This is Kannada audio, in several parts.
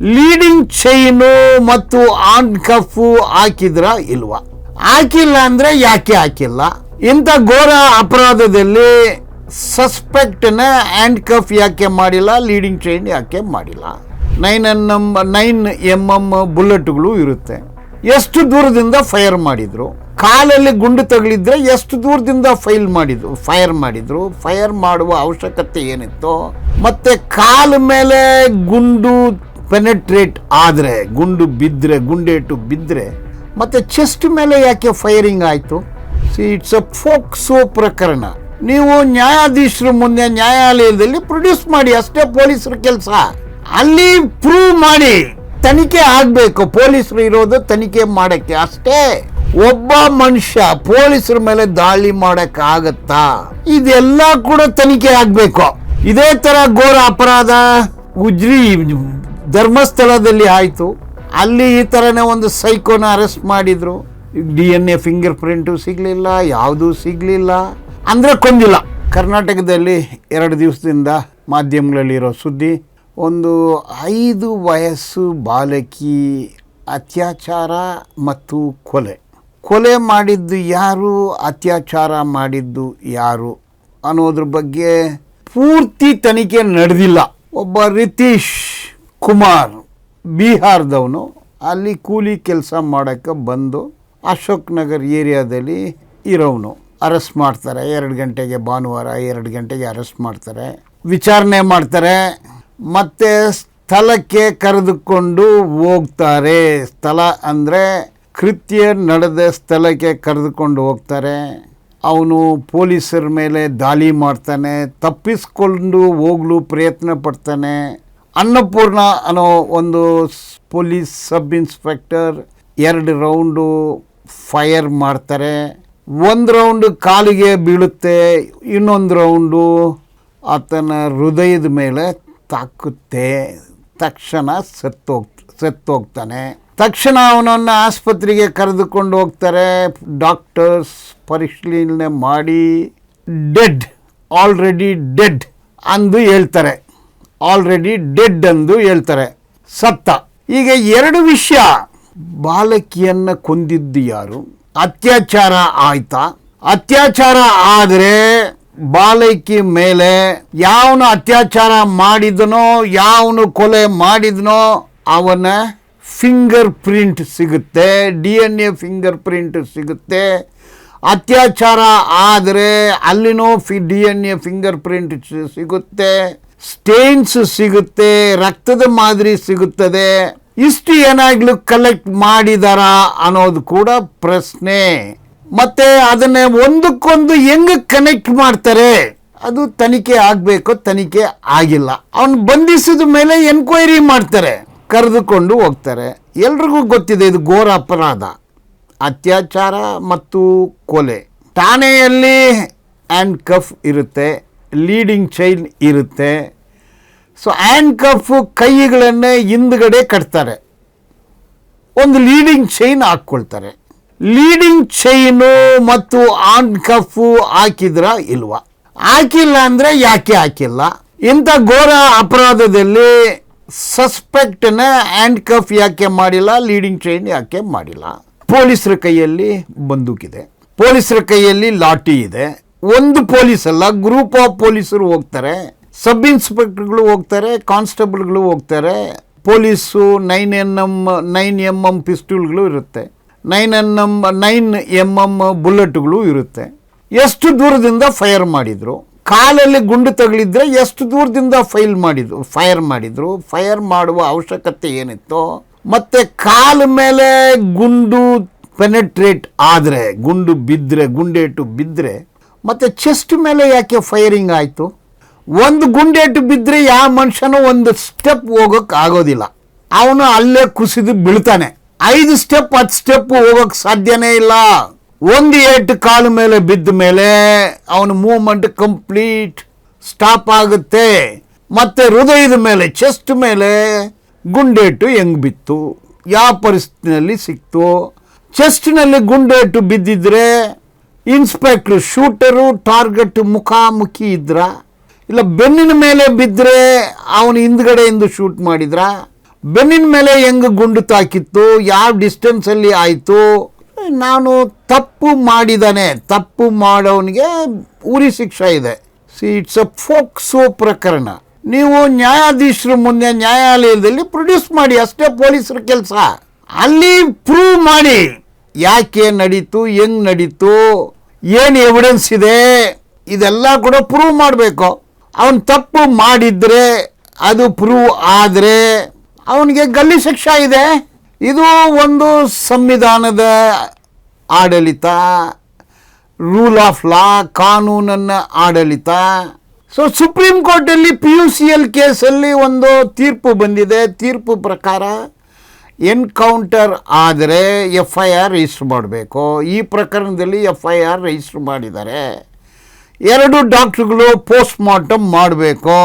ಲೀಡಿಂಗ್ ಚೈನು ಮತ್ತು ಆನ್ ಕಫ್ ಹಾಕಿದ್ರ ಇಲ್ವಾ? ಹಾಕಿಲ್ಲ ಅಂದ್ರೆ ಯಾಕೆ ಹಾಕಿಲ್ಲ? ಇಂಥ ಘೋರ ಅಪರಾಧದಲ್ಲಿ ಸಸ್ಪೆಕ್ಟ್ನ ಹ್ಯಾಂಡ್ ಕಫ್ ಯಾಕೆ ಮಾಡಿಲ್ಲ ಲೀಡಿಂಗ್ ಚೈನ್ ಯಾಕೆ ಮಾಡಿಲ್ಲ? Nine N M nine M M ಬುಲೆಟ್ಗಳು ಇರುತ್ತೆ. ಎಷ್ಟು ದೂರದಿಂದ ಫೈರ್ ಮಾಡಿದ್ರು? ಕಾಲಲ್ಲಿ ಗುಂಡು ತಗಲಿದ್ರೆ ಎಷ್ಟು ದೂರದಿಂದ ಫೈಲ್ ಮಾಡಿದ್ರು? ಫೈರ್ ಮಾಡಿದ್ರು. ಫೈರ್ ಮಾಡುವ ಅವಶ್ಯಕತೆ ಏನಿತ್ತು, ಮತ್ತೆ ಕಾಲ ಮೇಲೆ ಗುಂಡು ಪೆನೆಟ್ರೇಟ್ ಆದರೆ, ಗುಂಡು ಬಿದ್ದರೆ ಗುಂಡೇಟು ಬಿದ್ದರೆ ಮತ್ತೆ ಚೆಸ್ಟ್ ಮೇಲೆ ಯಾಕೆ ಫೈರಿಂಗ್ ಆಯಿತು? ಸಿ ಇಟ್ಸ್ ಅ ಫೋಕ್ಸೋ ಪ್ರಕರಣ. ನೀವು ನ್ಯಾಯಾಧೀಶರ ಮುಂದೆ ನ್ಯಾಯಾಲಯದಲ್ಲಿ ಪ್ರೊಡ್ಯೂಸ್ ಮಾಡಿ, ಅಷ್ಟೇ ಪೊಲೀಸರ ಕೆಲಸ. ಅಲ್ಲಿ ಪ್ರೂವ್ ಮಾಡಿ. ತನಿಖೆ ಆಗಬೇಕು. ಪೊಲೀಸರು ಇರೋದು ತನಿಖೆ ಮಾಡಕ್ಕೆ. ಅಷ್ಟೇ. ಒಬ್ಬ ಮನುಷ್ಯ ಪೊಲೀಸರ ಮೇಲೆ ದಾಳಿ ಮಾಡೋಕ್ಕಾಗತ್ತಾ ಇದೆಲ್ಲ ಕೂಡ ತನಿಖೆ ಆಗಬೇಕು. ಇದೇ ತರ ಘೋರ ಅಪರಾಧ. ಉಜ್ರಿ ಧರ್ಮಸ್ಥಳದಲ್ಲಿ ಆಯಿತು. ಅಲ್ಲಿ ಈ ಥರನೇ ಒಂದು ಸೈಕೋನ ಅರೆಸ್ಟ್ ಮಾಡಿದರು. D N A fingerprint ಸಿಗಲಿಲ್ಲ, ಯಾವುದೂ ಸಿಗಲಿಲ್ಲ. ಅಂದರೆ ಕೊಂದಿಲ್ಲ. ಕರ್ನಾಟಕದಲ್ಲಿ ಎರಡು ದಿವಸದಿಂದ ಮಾಧ್ಯಮಗಳಲ್ಲಿರೋ ಸುದ್ದಿ, ಒಂದು ಐದು ವಯಸ್ಸು ಬಾಲಕಿ ಅತ್ಯಾಚಾರ ಮತ್ತು ಕೊಲೆ. ಕೊಲೆ ಮಾಡಿದ್ದು ಯಾರು, ಅತ್ಯಾಚಾರ ಮಾಡಿದ್ದು ಯಾರು ಅನ್ನೋದ್ರ ಬಗ್ಗೆ ಪೂರ್ತಿ ತನಿಖೆ ನಡೆದಿಲ್ಲ. ಒಬ್ಬ ರಿತೀಶ್ ಕುಮಾರ್ ಬಿಹಾರದವನು, ಅಲ್ಲಿ ಕೂಲಿ ಕೆಲಸ ಮಾಡೋಕ್ಕೆ ಬಂದು ಅಶೋಕ್ ನಗರ್ ಏರಿಯಾದಲ್ಲಿ ಇರೋವನು. ಅರೆಸ್ಟ್ ಮಾಡ್ತಾರೆ, ಎರಡು ಗಂಟೆಗೆ ಭಾನುವಾರ ಎರಡು ಗಂಟೆಗೆ ಅರೆಸ್ಟ್ ಮಾಡ್ತಾರೆ. ವಿಚಾರಣೆ ಮಾಡ್ತಾರೆ. ಮತ್ತು ಸ್ಥಳಕ್ಕೆ ಕರೆದುಕೊಂಡು ಹೋಗ್ತಾರೆ. ಸ್ಥಳ ಅಂದರೆ ಕೃತ್ಯ ನಡೆದ ಸ್ಥಳಕ್ಕೆ ಕರೆದುಕೊಂಡು ಹೋಗ್ತಾರೆ. ಅವನು ಪೊಲೀಸರ ಮೇಲೆ ದಾಳಿ ಮಾಡ್ತಾನೆ, ತಪ್ಪಿಸ್ಕೊಂಡು ಹೋಗಲು ಪ್ರಯತ್ನ ಪಡ್ತಾನೆ. ಅನ್ನಪೂರ್ಣ ಅನ್ನೋ ಒಂದು ಪೊಲೀಸ್ ಸಬ್ ಇನ್ಸ್ಪೆಕ್ಟರ್ ಎರಡು ರೌಂಡು ಫೈರ್ ಮಾಡ್ತಾರೆ. ಒಂದು ರೌಂಡ್ ಕಾಲಿಗೆ ಬೀಳುತ್ತೆ, ಇನ್ನೊಂದು ರೌಂಡು ಆತನ ಹೃದಯದ ಮೇಲೆ ತಾಕುತ್ತೆ. ತಕ್ಷಣ ಸತ್ತೋಗ್, ಸತ್ತೋಗ್ತಾನೆ. ತಕ್ಷಣ ಅವನನ್ನು ಆಸ್ಪತ್ರೆಗೆ ಕರೆದುಕೊಂಡು ಹೋಗ್ತಾರೆ. ಡಾಕ್ಟರ್ಸ್ ಪರಿಶೀಲನೆ ಮಾಡಿ, ಡೆಡ್, ಆಲ್ರೆಡಿ ಡೆಡ್ ಅಂದು ಹೇಳ್ತಾರೆ. ಆಲ್ರೆಡಿ ಡೆಡ್ ಎಂದು ಹೇಳ್ತಾರೆ. ಸತ್ತ. ಈಗ ಎರಡು ವಿಷಯ. ಬಾಲಕಿಯನ್ನ ಕೊಂದಿದ್ದು ಯಾರು? ಅತ್ಯಾಚಾರ ಆಯ್ತಾ? ಅತ್ಯಾಚಾರ ಆದರೆ ಬಾಲಕಿ ಮೇಲೆ ಯಾವನು ಅತ್ಯಾಚಾರ ಮಾಡಿದನೋ, ಯಾವನು ಕೊಲೆ ಮಾಡಿದನೋ, ಅವನ ಫಿಂಗರ್ ಪ್ರಿಂಟ್ ಸಿಗುತ್ತೆ, D N A fingerprint ಸಿಗುತ್ತೆ. ಅತ್ಯಾಚಾರ ಆದರೆ ಅಲ್ಲಿನೂ ಫಿ D N A fingerprint ಸಿಗುತ್ತೆ. ಸ್ಟೇನ್ಸ್ ಸಿಗುತ್ತೆ, ರಕ್ತದ ಮಾದರಿ ಸಿಗುತ್ತದೆ. ಇಷ್ಟು ಏನಾಗ್ಲೂ ಕಲೆಕ್ಟ್ ಮಾಡಿದಾರ ಅನ್ನೋದು ಕೂಡ ಪ್ರಶ್ನೆ. ಮತ್ತೆ ಅದನ್ನೇ ಒಂದಕ್ಕೊಂದು ಹೆಂಗೆ ಕನೆಕ್ಟ್ ಮಾಡ್ತಾರೆ? ಅದು ತನಿಖೆ ಆಗಬೇಕು, ತನಿಖೆ ಆಗಿಲ್ಲ. ಅವನು ಬಂಧಿಸಿದ ಮೇಲೆ ಎನ್ಕ್ವೈರಿ ಮಾಡ್ತಾರೆ, ಕರೆದುಕೊಂಡು ಹೋಗ್ತಾರೆ. ಎಲ್ರಿಗೂ ಗೊತ್ತಿದೆ, ಇದು ಘೋರ ಅಪರಾಧ. ಅತ್ಯಾಚಾರ ಮತ್ತು ಕೊಲೆ. ಠಾಣೆಯಲ್ಲಿ ಆ್ಯಂಡ್ ಕಫ್ ಇರುತ್ತೆ. ಲೀಡಿಂಗ್ ಚೈನ್ ಇರುತ್ತೆ. ಸೊ ಆ್ಯಂಡ್ ಕಫು ಕೈಗಳನ್ನೇ ಹಿಂದ್ಗಡೆ ಕಟ್ತಾರೆ. ಒಂದು ಲೀಡಿಂಗ್ ಚೈನ್ ಹಾಕ್ಕೊಳ್ತಾರೆ. ಲೀಡಿಂಗ್ ಚೈನು ಮತ್ತು ಆ್ಯಂಡ್ ಕಫು ಹಾಕಿದ್ರ ಇಲ್ವ? ಹಾಕಿಲ್ಲ ಅಂದರೆ ಯಾಕೆ ಹಾಕಿಲ್ಲ? ಇಂಥ ಘೋರ ಅಪರಾಧದಲ್ಲಿ ಸಸ್ಪೆಕ್ಟ್ನ ಆ್ಯಂಡ್ ಕಫ್ ಯಾಕೆ ಮಾಡಿಲ್ಲ ಲೀಡಿಂಗ್ ಚೈನ್ ಯಾಕೆ ಮಾಡಿಲ್ಲ? ಪೊಲೀಸರ ಕೈಯಲ್ಲಿ ಬಂದೂಕಿದೆ. ಪೊಲೀಸರ ಕೈಯಲ್ಲಿ ಲಾಠಿ ಇದೆ. ಒಂದು ಪೊಲೀಸ್ ಅಲ್ಲ ಗ್ರೂಪ್ ಆಫ್ ಪೊಲೀಸರು ಹೋಗ್ತಾರೆ ಸಬ್ ಇನ್ಸ್ಪೆಕ್ಟರ್ಗಳು ಹೋಗ್ತಾರೆ ಕಾನ್ಸ್ಟೇಬಲ್ಗಳು ಹೋಗ್ತಾರೆ, police nine N M nine M M ಪಿಸ್ಟೂಲ್ಗಳು ಇರುತ್ತೆ. Nine N M nine M M ಬುಲೆಟ್ಗಳು ಇರುತ್ತೆ. ಎಷ್ಟು ದೂರದಿಂದ ಫೈರ್ ಮಾಡಿದರು? ಕಾಲಲ್ಲಿ ಗುಂಡು ತಗಲಿದ್ರೆ ಎಷ್ಟು ದೂರದಿಂದ ಫೈಲ್ ಮಾಡಿದ್ರು? ಫೈರ್ ಮಾಡಿದರು. ಫೈರ್ ಮಾಡುವ ಅವಶ್ಯಕತೆ ಏನಿತ್ತು, ಮತ್ತು ಕಾಲ ಮೇಲೆ ಗುಂಡು ಪೆನೆಟ್ರೇಟ್ ಆದರೆ, ಗುಂಡು ಬಿದ್ದರೆ ಗುಂಡೇಟು ಬಿದ್ದರೆ ಮತ್ತೆ ಚೆಸ್ಟ್ ಮೇಲೆ ಯಾಕೆ ಫೈರಿಂಗ್ ಆಯಿತು? ಒಂದು ಗುಂಡೇಟು ಬಿದ್ದರೆ ಯಾವ ಮನುಷ್ಯನೂ ಒಂದು ಸ್ಟೆಪ್ ಹೋಗೋಕೆ ಆಗೋದಿಲ್ಲ. ಅವನು ಅಲ್ಲೇ ಕುಸಿದು ಬೀಳ್ತಾನೆ. ಐದು ಸ್ಟೆಪ್ ಹತ್ತು ಸ್ಟೆಪ್ ಹೋಗೋಕೆ ಸಾಧ್ಯನೇ ಇಲ್ಲ. ಒಂದು ಏಟು ಕಾಲು ಮೇಲೆ ಬಿದ್ದ ಮೇಲೆ ಅವನ ಮೂವ್ಮೆಂಟ್ ಕಂಪ್ಲೀಟ್ ಸ್ಟಾಪ್ ಆಗುತ್ತೆ. ಮತ್ತೆ ಹೃದಯದ ಮೇಲೆ ಚೆಸ್ಟ್ ಮೇಲೆ ಗುಂಡೇಟು ಹೆಂಗ್ ಬಿತ್ತು? ಯಾವ ಪರಿಸ್ಥಿತಿನಲ್ಲಿ ಸಿಕ್ತು? ಚೆಸ್ಟ್ನಲ್ಲಿ ಗುಂಡೇಟು ಬಿದ್ದಿದ್ರೆ ಇನ್ಸ್ಪೆಕ್ಟ್ರು, ಶೂಟರು, ಟಾರ್ಗೆಟ್ ಮುಖಾಮುಖಿ ಇದ್ರ? ಇಲ್ಲ ಬೆನ್ನಿನ ಮೇಲೆ ಬಿದ್ದರೆ ಅವನು ಹಿಂದ್ಗಡೆಯಿಂದ ಶೂಟ್ ಮಾಡಿದ್ರ? ಬೆನ್ನಿನ ಮೇಲೆ ಹೆಂಗ್ ಗುಂಡು ತಾಕಿತ್ತು? ಯಾವ ಡಿಸ್ಟೆನ್ಸಲ್ಲಿ ಆಯಿತು? ನಾನು ತಪ್ಪು ಮಾಡಿದಾನೆ. ತಪ್ಪು ಮಾಡೋನಿಗೆ ಉರಿ ಶಿಕ್ಷೆ ಇದೆ. ಸಿ, ಇಟ್ಸ್ ಅ ಫೋಕ್ಸೋ ಪ್ರಕರಣ. ನೀವು ನ್ಯಾಯಾಧೀಶರ ಮುಂದೆ ನ್ಯಾಯಾಲಯದಲ್ಲಿ ಪ್ರೊಡ್ಯೂಸ್ ಮಾಡಿ, ಅಷ್ಟೇ ಪೊಲೀಸರ ಕೆಲಸ. ಅಲ್ಲಿ ಪ್ರೂವ್ ಮಾಡಿ. ಯಾಕೆ ನಡೀತು? ಹೆಂಗ್ ನಡೀತು? ಏನು ಎವಿಡೆನ್ಸ್ ಇದೆ? ಇದೆಲ್ಲ ಕೂಡ ಪ್ರೂವ್ ಮಾಡಬೇಕು. ಅವನು ತಪ್ಪು ಮಾಡಿದರೆ ಅದು ಪ್ರೂವ್ ಆದರೆ ಅವನಿಗೆ ಗಲ್ಲಿ ಶಿಕ್ಷೆ ಇದೆ. ಇದು ಒಂದು ಸಂವಿಧಾನದ ಆಡಳಿತ ರೂಲ್ ಆಫ್ ಲಾ ಕಾನೂನನ್ನು ಆಡಳಿತ. ಸೊ ಸುಪ್ರೀಂ ಕೋರ್ಟಲ್ಲಿ ಪಿ ಯು ಸಿ ಎಲ್ ಕೇಸಲ್ಲಿ ಒಂದು ತೀರ್ಪು ಬಂದಿದೆ. ತೀರ್ಪು ಪ್ರಕಾರ ಎನ್ಕೌಂಟರ್ ಆದರೆ ಎಫ್ ಐ ಆರ್ ರಿಜಿಸ್ಟರ್ ಮಾಡಬೇಕು. ಈ ಪ್ರಕರಣದಲ್ಲಿ ಎಫ್ ಐ ಆರ್ ರಿಜಿಸ್ಟರ್ ಮಾಡಿದ್ದಾರೆ. ಎರಡು ಡಾಕ್ಟ್ರುಗಳು ಪೋಸ್ಟ್ ಮಾರ್ಟಮ್ ಮಾಡಬೇಕು.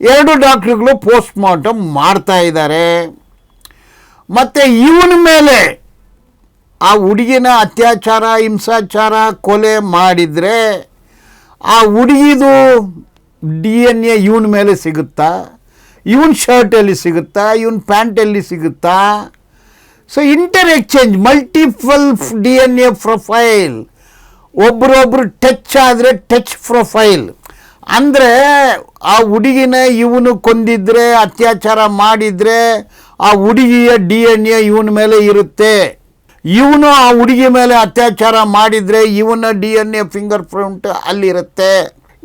ಎರಡು ಡಾಕ್ಟ್ರುಗಳು ಪೋಸ್ಟ್ ಮಾರ್ಟಮ್ ಮಾಡ್ತಾ ಇದ್ದಾರೆ. ಮತ್ತು ಇವನ ಮೇಲೆ ಆ ಹುಡುಗಿನ ಅತ್ಯಾಚಾರ, ಹಿಂಸಾಚಾರ ಕೊಲೆ ಮಾಡಿದರೆ ಆ ಹುಡುಗಿದು ಡಿ ಎನ್ ಎ ಇವನ ಮೇಲೆ ಸಿಗುತ್ತಾ? ಇವನ್ ಶರ್ಟ್ ಎಲ್ಲಿ ಸಿಗುತ್ತಾ, ಇವನ್ ಪ್ಯಾಂಟ್ ಎಲ್ಲಿ ಸಿಗುತ್ತಾ so inter exchange multiple D N A profile ಒಬ್ರೊಬ್ರು touch ಆದರೆ ಟಚ್ ಪ್ರೊಫೈಲ್ ಅಂದರೆ ಆ ಹುಡುಗಿನ ಇವನು ಕೊಂದಿದ್ರೆ, ಅತ್ಯಾಚಾರ ಮಾಡಿದರೆ, ಆ ಹುಡುಗಿಯ ಡಿ ಎನ್ ಎ ಇವನ ಮೇಲೆ ಇರುತ್ತೆ. ಇವನು ಆ ಹುಡುಗಿ ಮೇಲೆ ಅತ್ಯಾಚಾರ ಮಾಡಿದರೆ, ಇವನ D N A fingerprint ಅಲ್ಲಿರುತ್ತೆ.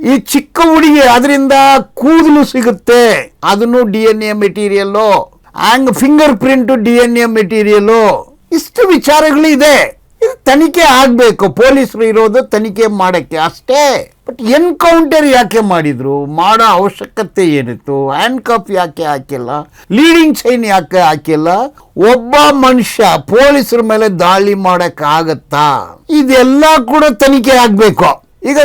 ಈ ಚಿಕ್ಕ ಹುಡುಗಿ ಅದರಿಂದ ಕೂದಲು ಸಿಗುತ್ತೆ. ಅದನ್ನು D N A material hang fingerprint D N A material. ಇಷ್ಟು ವಿಚಾರಗಳು ಇದೆ. ಇದು ತನಿಖೆ ಆಗಬೇಕು. ಪೊಲೀಸರು ಇರೋದು ತನಿಖೆ ಮಾಡೋಕ್ಕೆ ಅಷ್ಟೇ. ಬಟ್ ಎನ್ಕೌಂಟರ್ ಯಾಕೆ ಮಾಡಿದ್ರು? ಮಾಡೋ ಅವಶ್ಯಕತೆ ಏನಿತ್ತು? ಹ್ಯಾಂಡ್ ಕಪ್ ಯಾಕೆ ಹಾಕಿಲ್ಲ? ಲೀಡಿಂಗ್ ಚೈನ್ ಯಾಕೆ ಹಾಕಿಲ್ಲ? ಒಬ್ಬ ಮನುಷ್ಯ ಪೊಲೀಸರ ಮೇಲೆ ದಾಳಿ ಮಾಡೋಕ್ಕಾಗತ್ತಾ? ಇದೆಲ್ಲ ಕೂಡ ತನಿಖೆ ಆಗಬೇಕು. ಈಗ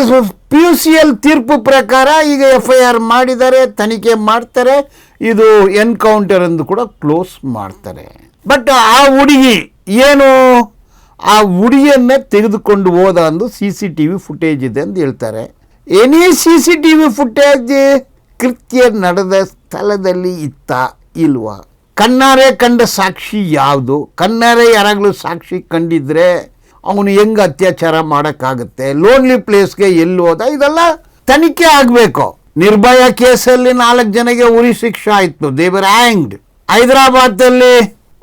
ಪಿ ಯು ಸಿ ಎಲ್ ತೀರ್ಪು ಪ್ರಕಾರ ಈಗ ಎಫ್ ಐ ಆರ್ ಮಾಡಿದ್ದಾರೆ ತನಿಖೆ ಮಾಡ್ತಾರೆ, ಇದು ಎನ್ಕೌಂಟರ್ ಎಂದು ಕೂಡ ಕ್ಲೋಸ್ ಮಾಡ್ತಾರೆ. ಬಟ್ ಆ ಹುಡುಗಿ ಏನು? ಆ ಹುಡುಗಿಯನ್ನೇ ತೆಗೆದುಕೊಂಡು ಹೋದ ಅಂದು C C T V footage ಇದೆ ಅಂತ ಹೇಳ್ತಾರೆ. Any C C T V footage ಕೃತ್ಯ ನಡೆದ ಸ್ಥಳದಲ್ಲಿ ಇತ್ತ ಇಲ್ವಾ? ಕಣ್ಣಾರೆ ಕಂಡ ಸಾಕ್ಷಿ ಯಾವುದು? ಕಣ್ಣಾರೆ ಯಾರಾಗಲೂ ಸಾಕ್ಷಿ ಕಂಡಿದ್ರೆ ಅವನು ಹೆಂಗೆ ಅತ್ಯಾಚಾರ ಮಾಡೋಕ್ಕಾಗುತ್ತೆ? ಲೋನ್ಲಿ ಪ್ಲೇಸ್ಗೆ ಎಲ್ಲಿ ಹೋದ? ಇದೆಲ್ಲ ತನಿಖೆ ಆಗಬೇಕು. ನಿರ್ಭಯ ಕೇಸಲ್ಲಿ ನಾಲ್ಕು ಜನಗೆ ಉರಿ ಶಿಕ್ಷೆ ಆಯಿತು. ದೇವರ್ ಹ್ಯಾಂಗ್ಡ್ ಹೈದರಾಬಾದಲ್ಲಿ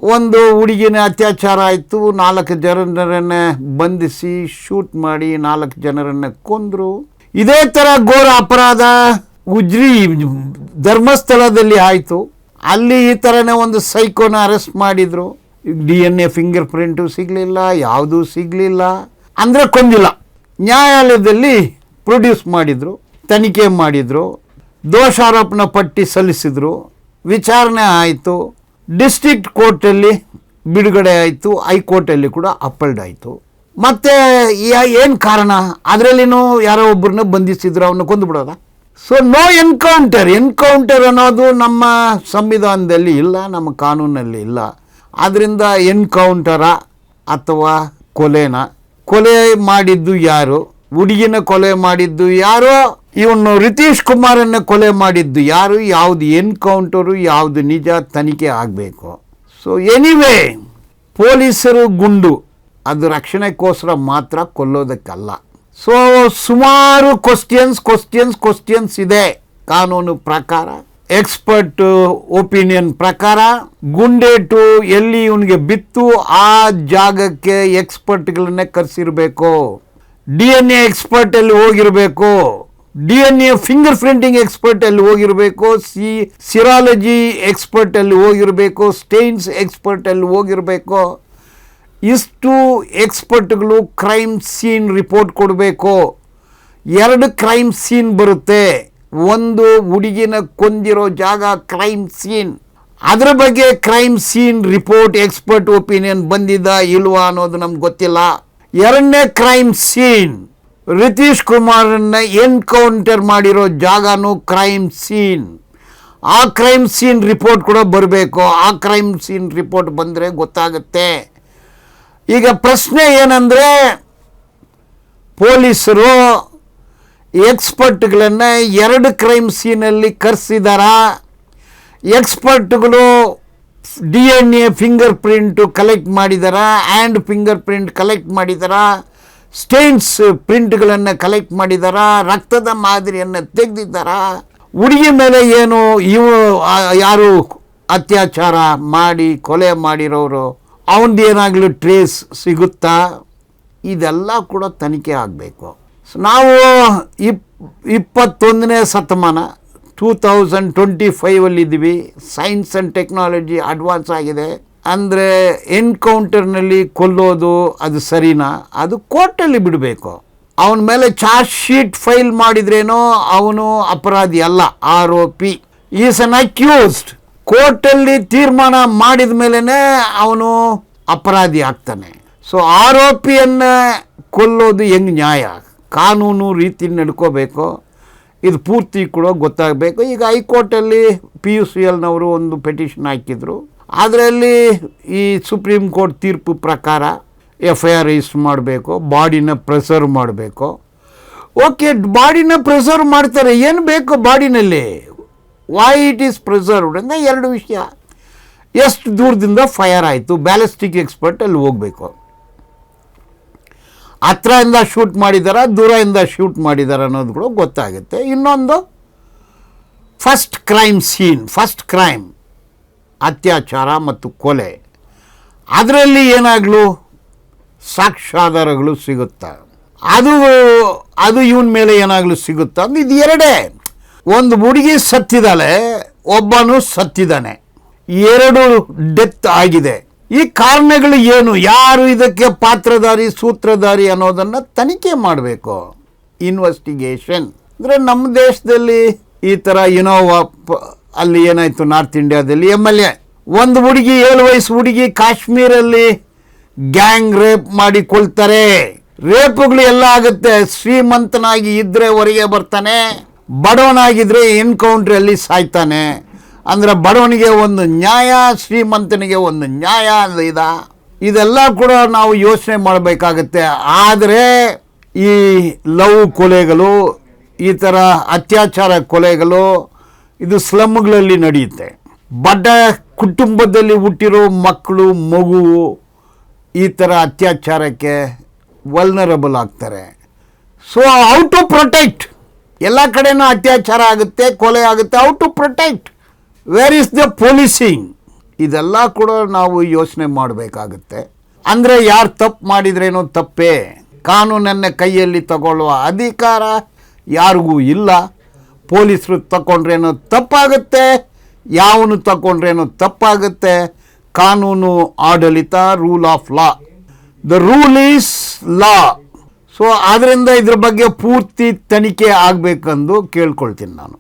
ಒಂದು ಹುಡುಗಿನ ಅತ್ಯಾಚಾರ ಆಯಿತು. ನಾಲ್ಕು ಜನರನ್ನ ಬಂಧಿಸಿ ಶೂಟ್ ಮಾಡಿ ನಾಲ್ಕು ಜನರನ್ನ ಕೊಂದರು. ಇದೇ ಥರ ಘೋರ ಅಪರಾಧ ಉಜ್ರಿ ಧರ್ಮಸ್ಥಳದಲ್ಲಿ ಆಯಿತು. ಅಲ್ಲಿ ಈ ಥರನೇ ಒಂದು ಸೈಕೋನ ಅರೆಸ್ಟ್ ಮಾಡಿದ್ರು. D N A fingerprint ಸಿಗಲಿಲ್ಲ, ಯಾವುದೂ ಸಿಗಲಿಲ್ಲ. ಅಂದರೆ ಕೊಂದಿಲ್ಲ. ನ್ಯಾಯಾಲಯದಲ್ಲಿ ಪ್ರೊಡ್ಯೂಸ್ ಮಾಡಿದರು, ತನಿಖೆ ಮಾಡಿದರು ದೋಷಾರೋಪಣ ಪಟ್ಟಿ ಸಲ್ಲಿಸಿದರು. ವಿಚಾರಣೆ ಆಯಿತು. ಡಿಸ್ಟ್ರಿಕ್ಟ್ ಕೋರ್ಟಲ್ಲಿ ಬಿಡುಗಡೆ ಆಯಿತು, ಹೈಕೋರ್ಟಲ್ಲಿ ಕೂಡ ಅಪ್ಪಲ್ಡ್ ಆಯಿತು. ಮತ್ತು ಏನು ಕಾರಣ? ಅದರಲ್ಲಿನೂ ಯಾರೋ ಒಬ್ಬರನ್ನ ಬಂಧಿಸಿದ್ರು ಅವನ್ನ ಕೊಂದು ಬಿಡೋದ? ಸೊ ನೋ ಎನ್ಕೌಂಟರ್ ಎನ್ಕೌಂಟರ್ ಅನ್ನೋದು ನಮ್ಮ ಸಂವಿಧಾನದಲ್ಲಿ ಇಲ್ಲ, ನಮ್ಮ ಕಾನೂನಲ್ಲಿ ಇಲ್ಲ. ಆದ್ದರಿಂದ ಎನ್ಕೌಂಟರ ಅಥವಾ ಕೊಲೆನ ಕೊಲೆ ಮಾಡಿದ್ದು ಯಾರು? ಹುಡುಗಿನ ಕೊಲೆ ಮಾಡಿದ್ದು ಯಾರೋ? ಇವನು ರಿತೀಶ್ ಕುಮಾರನ್ನ ಕೊಲೆ ಮಾಡಿದ್ದು ಯಾರು? ಯಾವುದು ಎನ್ಕೌಂಟರು, ಯಾವುದು ನಿಜ ತನಿಖೆ ಆಗಬೇಕು. ಸೊ ಎನಿವೇ ಪೊಲೀಸರು ಗುಂಡು. ಅದು ರಕ್ಷಣೆಗೋಸ್ಕರ ಮಾತ್ರ ಕೊಲ್ಲೋದಕ್ಕಲ್ಲ. ಸೊ ಸುಮಾರು ಕ್ವಶನ್ಸ್ ಕ್ವಶನ್ಸ್ ಕ್ವಶನ್ಸ್ ಇದೆ. ಕಾನೂನು ಪ್ರಕಾರ. ಎಕ್ಸ್ಪರ್ಟ್ ಒಪಿನಿಯನ್ ಪ್ರಕಾರ ಗುಂಡೇಟು ಎಲ್ಲಿ ಇವನಿಗೆ ಬಿತ್ತು ಆ ಜಾಗಕ್ಕೆ ಎಕ್ಸ್ಪರ್ಟ್ಗಳನ್ನೇ ಕರೆಸಿರಬೇಕು. ಡಿ ಎನ್ ಎ ಎಕ್ಸ್ಪರ್ಟ್ ಅಲ್ಲಿ ಹೋಗಿರಬೇಕು. D N A fingerprinting expert ಅಲ್ಲಿ ಹೋಗಿರಬೇಕು. ಸಿ ಸಿರಾಲಜಿ ಎಕ್ಸ್ಪರ್ಟ್ ಅಲ್ಲಿ ಹೋಗಿರಬೇಕು. ಸ್ಟೇನ್ಸ್ ಎಕ್ಸ್ಪರ್ಟ್ ಅಲ್ಲಿ ಹೋಗಿರಬೇಕು. ಇಷ್ಟು ಎಕ್ಸ್ಪರ್ಟ್ಗಳು ಕ್ರೈಮ್ ಸೀನ್ ರಿಪೋರ್ಟ್ ಕೊಡಬೇಕು. ಎರಡು ಕ್ರೈಮ್ ಸೀನ್ ಬರುತ್ತೆ. ಒಂದು ಹುಡುಗಿನ ಕೊಂದಿರೋ ಜಾಗ ಕ್ರೈಮ್ ಸೀನ್ ಅದರ ಬಗ್ಗೆ crime scene report expert opinion ಬಂದಿದ್ದ ಇಲ್ವಾ ಅನ್ನೋದು ನಮ್ಗೆ ಗೊತ್ತಿಲ್ಲ. ಎರಡನೇ ಕ್ರೈಮ್ ಸೀನ್ ರಿತೀಶ್ ಕುಮಾರನ್ನ ಎನ್ಕೌಂಟರ್ ಮಾಡಿರೋ ಜಾಗನೂ ಕ್ರೈಮ್ ಸೀನ್ ಆ ಕ್ರೈಮ್ ಸೀನ್ ರಿಪೋರ್ಟ್ ಕೂಡ ಬರಬೇಕು. ಆ ಕ್ರೈಮ್ ಸೀನ್ ರಿಪೋರ್ಟ್ ಬಂದರೆ ಗೊತ್ತಾಗುತ್ತೆ. ಈಗ ಪ್ರಶ್ನೆ ಏನಂದರೆ, ಪೊಲೀಸರು ಎಕ್ಸ್ಪರ್ಟ್ಗಳನ್ನು ಎರಡು ಕ್ರೈಮ್ ಸೀನಲ್ಲಿ ಕರೆಸಿದಾರ? ಎಕ್ಸ್ಪರ್ಟ್ಗಳು D N A fingerprint collect ಮಾಡಿದಾರ? ಆ್ಯಂಡ್ ಫಿಂಗರ್ ಪ್ರಿಂಟ್ ಕಲೆಕ್ಟ್ ಮಾಡಿದಾರ? ಸ್ಟೇನ್ಸ್ ಪ್ರಿಂಟ್ಗಳನ್ನು ಕಲೆಕ್ಟ್ ಮಾಡಿದಾರ? ರಕ್ತದ ಮಾದರಿಯನ್ನು ತೆಗೆದಿದ್ದಾರ? ಹುಡುಗಿ ಮೇಲೆ ಏನು ಇವು ಯಾರು ಅತ್ಯಾಚಾರ ಮಾಡಿ, ಕೊಲೆ ಮಾಡಿರೋರು, ಅವನದೇನಾಗಲೂ ಟ್ರೇಸ್ ಸಿಗುತ್ತಾ? ಇದೆಲ್ಲ ಕೂಡ ತನಿಖೆ ಆಗಬೇಕು. ನಾವು ಇಪ್, ಇಪ್ಪತ್ತೊಂದನೇ ಶತಮಾನ ಟೂ ತೌಸಂಡ್ ಟ್ವೆಂಟಿ ಫೈವಲ್ಲಿ ಇದ್ದೀವಿ. ಸೈನ್ಸ್ ಆ್ಯಂಡ್ ಟೆಕ್ನಾಲಜಿ ಅಡ್ವಾನ್ಸ್ ಆಗಿದೆ. ಅಂದರೆ ಎನ್ಕೌಂಟರ್ನಲ್ಲಿ ಕೊಲ್ಲೋದು ಅದು ಸರಿನಾ? ಅದು ಕೋರ್ಟಲ್ಲಿ ಬಿಡಬೇಕು. ಅವನ ಮೇಲೆ ಚಾರ್ಜ್ ಶೀಟ್ ಫೈಲ್ ಮಾಡಿದ್ರೇನೋ, ಅವನು ಅಪರಾಧಿ ಅಲ್ಲ. ಆರೋಪಿ ಈಸ್ ಅನ್ ಅಕ್ಯೂಸ್ಡ್ ಕೋರ್ಟಲ್ಲಿ ತೀರ್ಮಾನ ಮಾಡಿದ ಮೇಲೇ ಅವನು ಅಪರಾಧಿ ಆಗ್ತಾನೆ. ಸೊ ಆರೋಪಿಯನ್ನು ಕೊಲ್ಲೋದು ಹೆಂಗೆ ನ್ಯಾಯ? ಕಾನೂನು ರೀತಿ ನಡ್ಕೋಬೇಕು, ಇದು ಪೂರ್ತಿ ಕೂಡ ಗೊತ್ತಾಗಬೇಕು. ಈಗ ಹೈಕೋರ್ಟಲ್ಲಿ ಪಿ ಯು ಸಿ ಎಲ್ನವರು ಒಂದು ಪೆಟಿಷನ್ ಹಾಕಿದ್ರು. ಅದರಲ್ಲಿ ಈ ಸುಪ್ರೀಂ ಕೋರ್ಟ್ ತೀರ್ಪು ಪ್ರಕಾರ ಎಫ್ ಐ ಆರ್ ರಿಜಿಸ್ಟರ್ ಮಾಡಬೇಕು, ಬಾಡಿನ ಪ್ರೆಸರ್ವ್ ಮಾಡಬೇಕು. ಓಕೆ, ಬಾಡಿನ ಪ್ರಿಸರ್ವ್ ಮಾಡ್ತಾರೆ. ಏನು ಬೇಕು ಬಾಡಿನಲ್ಲಿ? ವೈ ಇಟ್ ಈಸ್ ಪ್ರಿಸರ್ವ್ಡ್ ಅಂದರೆ ಎರಡು ವಿಷಯ. ಎಷ್ಟು ದೂರದಿಂದ ಫೈರ್ ಆಯಿತು ಬ್ಯಾಲಿಸ್ಟಿಕ್ ಎಕ್ಸ್ಪರ್ಟ್ ಅಲ್ಲಿ ಹೋಗಬೇಕು. ಹತ್ರದಿಂದ ಶೂಟ್ ಮಾಡಿದಾರ, ದೂರದಿಂದ ಶೂಟ್ ಮಾಡಿದಾರ ಅನ್ನೋದು ಕೂಡ ಗೊತ್ತಾಗುತ್ತೆ. ಇನ್ನೊಂದು first crime scene first crime ಅತ್ಯಾಚಾರ ಮತ್ತು ಕೊಲೆ. ಅದರಲ್ಲಿ ಏನಾಗಲೂ? ಸಾಕ್ಷ್ಯಾಧಾರಗಳು ಸಿಗುತ್ತಾ? ಅದು ಅದು ಇವನ ಮೇಲೆ ಏನಾಗಲೂ ಸಿಗುತ್ತಾ? ಅಂದ್ರೆ ಇದು ಎರಡೇ. ಒಂದು ಹುಡುಗಿ ಸತ್ತಿದ್ದಾಳೆ, ಒಬ್ಬನು ಸತ್ತಿದ್ದಾನೆ. ಎರಡು ಡೆತ್ ಆಗಿದೆ. ಈ ಕಾರಣಗಳು ಏನು? ಯಾರು ಇದಕ್ಕೆ ಪಾತ್ರಧಾರಿ, ಸೂತ್ರಧಾರಿ ಅನ್ನೋದನ್ನು ತನಿಖೆ ಮಾಡಬೇಕು. ಇನ್ವೆಸ್ಟಿಗೇಷನ್ ಅಂದರೆ ನಮ್ಮ ದೇಶದಲ್ಲಿ ಈ ಥರ ಇನೋವಾ ಅಲ್ಲಿ ಏನಾಯಿತು? ನಾರ್ತ್ ಇಂಡಿಯಾದಲ್ಲಿ ಎಂ ಎಲ್ ಎ ಒಂದು ಹುಡುಗಿ, ಏಳು ವಯಸ್ಸು ಹುಡುಗಿ ಕಾಶ್ಮೀರಲ್ಲಿ ಗ್ಯಾಂಗ್ ರೇಪ್ ಮಾಡಿ ಕೊಳ್ತಾರೆ ರೇಪುಗಳು ಎಲ್ಲ ಆಗುತ್ತೆ. ಶ್ರೀಮಂತನಾಗಿ ಇದ್ರೆ ಹೊರಗೆ ಬರ್ತಾನೆ. ಬಡವನಾಗಿದ್ರೆ ಎನ್ಕೌಂಟ್ರಲ್ಲಿ ಸಾಯ್ತಾನೆ. ಅಂದ್ರೆ ಬಡವನಿಗೆ ಒಂದು ನ್ಯಾಯ, ಶ್ರೀಮಂತನಿಗೆ ಒಂದು ನ್ಯಾಯ ಅಂದ್ರೆ ಇದ. ಇದೆಲ್ಲ ಕೂಡ ನಾವು ಯೋಚನೆ ಮಾಡಬೇಕಾಗತ್ತೆ. ಆದರೆ ಈ ಲವ್ ಕೊಲೆಗಳು, ಈ ಥರ ಅತ್ಯಾಚಾರ ಕೊಲೆಗಳು ಇದು ಸ್ಲಮ್ಗಳಲ್ಲಿ ನಡೆಯುತ್ತೆ. ಬಡ ಕುಟುಂಬದಲ್ಲಿ ಹುಟ್ಟಿರೋ ಮಕ್ಕಳು, ಮಗು ಈ ಥರ ಅತ್ಯಾಚಾರಕ್ಕೆ ವಲ್ನರಬಲ್ ಆಗ್ತಾರೆ. ಸೊ ಔಟ್ ಟು ಪ್ರೊಟೆಕ್ಟ್ ಎಲ್ಲ ಕಡೆನೂ ಅತ್ಯಾಚಾರ ಆಗುತ್ತೆ, ಕೊಲೆ ಆಗುತ್ತೆ out to protect where is the policing ಇದೆಲ್ಲ ಕೂಡ ನಾವು ಯೋಚನೆ ಮಾಡಬೇಕಾಗುತ್ತೆ. ಅಂದರೆ ಯಾರು ತಪ್ಪು ಮಾಡಿದ್ರೇನೋ ತಪ್ಪೇ. ಕಾನೂನನ್ನು ಕೈಯಲ್ಲಿ ತಗೊಳ್ಳುವ ಅಧಿಕಾರ ಯಾರಿಗೂ ಇಲ್ಲ. ಪೊಲೀಸರು ತಗೊಂಡ್ರೇನೋ ತಪ್ಪಾಗುತ್ತೆ. ಯಾವನು ತಗೊಂಡ್ರೇನೋ ತಪ್ಪಾಗುತ್ತೆ. ಕಾನೂನು, ಆಡಳಿತ rule of law the rule is law so ಆದ್ದರಿಂದ ಇದ್ರ ಬಗ್ಗೆ ಪೂರ್ತಿ ತನಿಖೆ ಆಗಬೇಕೆಂದು ಕೇಳ್ಕೊಳ್ತೀನಿ ನಾನು.